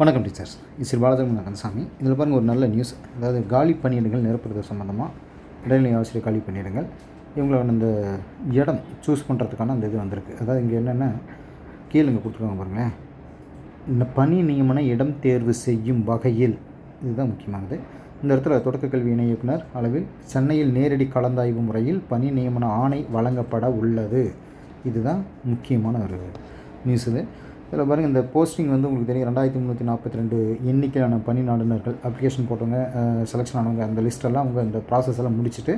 வணக்கம் டீச்சர்ஸ். இஸ்ரீ பாலதர்மன் கந்தசாமி. இதில் பாருங்கள் ஒரு நல்ல நியூஸ் அதாவது காலி பணியிடங்கள் நிரப்புறது சம்மந்தமாக இடைநிலை ஆசிரியர் காலி பணியிடங்கள். இவங்களோட அந்த இடம் சூஸ் பண்ணுறதுக்கான அந்த இது வந்திருக்கு. அதாவது இங்கே என்னென்னா கீழே இங்கே கொடுத்துருக்காங்க பாருங்களேன். இந்த பணி நியமன இடம் தேர்வு செய்யும் வகையில் இதுதான் முக்கியமானது. இந்த இடத்துல தொடக்க கல்வி இணை இயக்குனர் அளவில் சென்னையில் நேரடி கலந்தாய்வு முறையில் பணி நியமன ஆணை வழங்கப்பட உள்ளது. இதுதான் முக்கியமான ஒரு நியூஸ் இது. இதில் பாருங்கள் இந்த போஸ்டிங் வந்து உங்களுக்கு தெரியும் ரெண்டாயிரத்தி முந்நூற்றி நாற்பத்தி ரெண்டு எண்ணிக்கையான பணி நாடுனர்கள் அப்ளிகேஷன் போட்டவங்க செலெக்ஷன் ஆனவங்க அந்த லிஸ்ட்டெல்லாம் அவங்க இந்த ப்ராசஸ் எல்லாம் முடிச்சுட்டு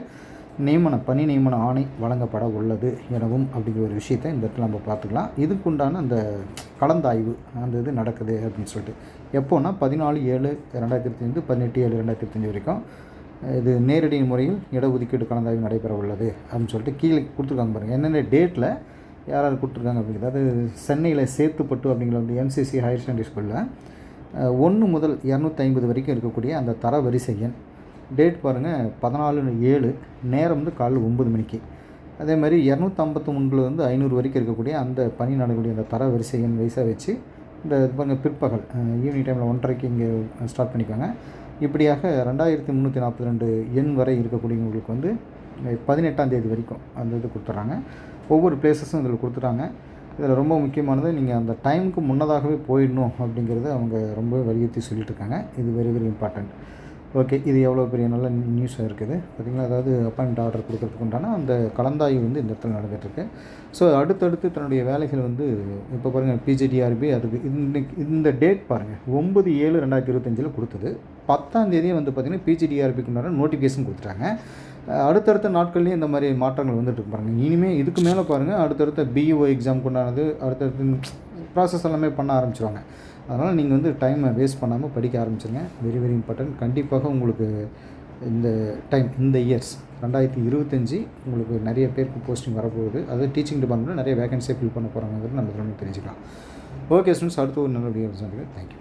நியமன பணி நியமன ஆணை வழங்கப்பட உள்ளது எனவும் அப்படிங்கிற ஒரு விஷயத்தை இந்த இடத்துல நம்ம பார்த்துக்கலாம். இதுக்குண்டான அந்த கலந்தாய்வு அந்த இது நடக்குது அப்படின்னு சொல்லிட்டு. எப்போன்னா பதினாலு ஏழு ரெண்டாயிரத்தி இருபத்தஞ்சு பதினெட்டு ஏழு ரெண்டாயிரத்தி இருபத்தஞ்சு வரைக்கும் இது நேரடி முறையில் இடஒதுக்கீடு கலந்தாய்வு நடைபெற உள்ளது அப்படின்னு சொல்லிட்டு கீழே கொடுத்துருக்காங்க பாருங்கள் என்னென்ன டேட்டில் யாராவது கூப்பிட்ருக்காங்க அப்படிங்கிறது அதாவது சென்னையில் சேத்துப்பட்டு அப்படிங்கிற வந்து எம்சிசி ஹையர் செகண்டரி ஸ்கூலில் ஒன்று முதல் இரநூத்தி ஐம்பது வரைக்கும் இருக்கக்கூடிய அந்த தர வரிசை எண் டேட் பாருங்கள் பதினாலு ஏழு நேரம் வந்து காலைல ஒம்பது மணிக்கு. அதே மாதிரி இரநூத்தம்பத்து மூணில் ஐநூறு வரைக்கும் இருக்கக்கூடிய அந்த பணி நடக்கக்கூடிய அந்த தர வரிசை எண் வயசாக வச்சு இந்த பாருங்கள் பிற்பகல் ஈவினிங் டைமில் ஒன்றரைக்கு இங்கே ஸ்டார்ட் பண்ணிக்கோங்க இப்படியாக ரெண்டாயிரத்தி முந்நூற்றி நாற்பத்தி ரெண்டு எண் வரை இருக்கக்கூடியவங்களுக்கு வந்து பதினெட்டாம் தேதி வரைக்கும் அந்த இது கொடுத்துட்றாங்க. ஒவ்வொரு பிளேசஸும் இதில் கொடுத்துட்டாங்க. இதில் ரொம்ப முக்கியமானது நீங்கள் அந்த டைமுக்கு முன்னதாகவே போயிடணும் அப்படிங்கிறத அவங்க ரொம்ப வலியுறுத்தி சொல்லிட்டு இருக்காங்க இது வெரி வெரி இம்பார்ட்டண்ட் ஓகே இது எவ்வளோ பெரிய நல்ல நியூஸாக இருக்குது. பார்த்திங்களா அதாவது அப்பாயிண்ட் ஆர்டர் கொடுக்கறதுக்கு உண்டான அந்த கலந்தாய்வு வந்து இந்த இடத்துல நடந்துகிட்ருக்கு ஸோ அடுத்தடுத்து தன்னுடைய வேலைகள் வந்து இப்போ பாருங்கள் பிஜிடிஆர்பி அதுக்கு இன்னைக்கு இந்த டேட் பாருங்கள் ஒம்பது ஏழு ரெண்டாயிரத்தி இருபத்தஞ்சில் கொடுத்தது. பத்தாம் தேதியே வந்து பார்த்திங்கன்னா பிஜிடிஆர்பிக்கு உண்டான நோட்டிஃபிகேஷன் கொடுத்துட்டாங்க. அடுத்தடுத்த நாட்கள்லேயும் இந்த மாதிரி மாற்றங்கள் வந்துட்டு பாருங்கள் இனிமேல் இதுக்கு மேலே பாருங்கள் அடுத்தடுத்த பிஇஓ எக்ஸாம் கொண்டாடுறது அடுத்தடுத்து ப்ராசஸ் எல்லாமே பண்ண ஆரம்பிச்சிருவாங்க. அதனால் நீங்கள் வந்து டைமை வேஸ்ட் பண்ணாமல் படிக்க ஆரம்பிச்சிருங்க. வெரி வெரி இம்பார்ட்டன்ட் கண்டிப்பாக உங்களுக்கு இந்த டைம் இந்த இயர்ஸ் ரெண்டாயிரத்தி இருபத்தஞ்சி உங்களுக்கு நிறைய பேருக்கு போஸ்டிங் வரப்போகுது. அதாவது டீச்சிங் டிபார்ட்மெண்ட்டில் நிறைய வேகன்சியை ஃபில் பண்ண போகிறாங்கிறது நம்ம தெரிஞ்சுக்கலாம். ஓகே ஸ்டூடெண்ட்ஸ் அடுத்து ஒரு நல்ல வீடியோ சந்திக்கிறேன் தேங்க்யூ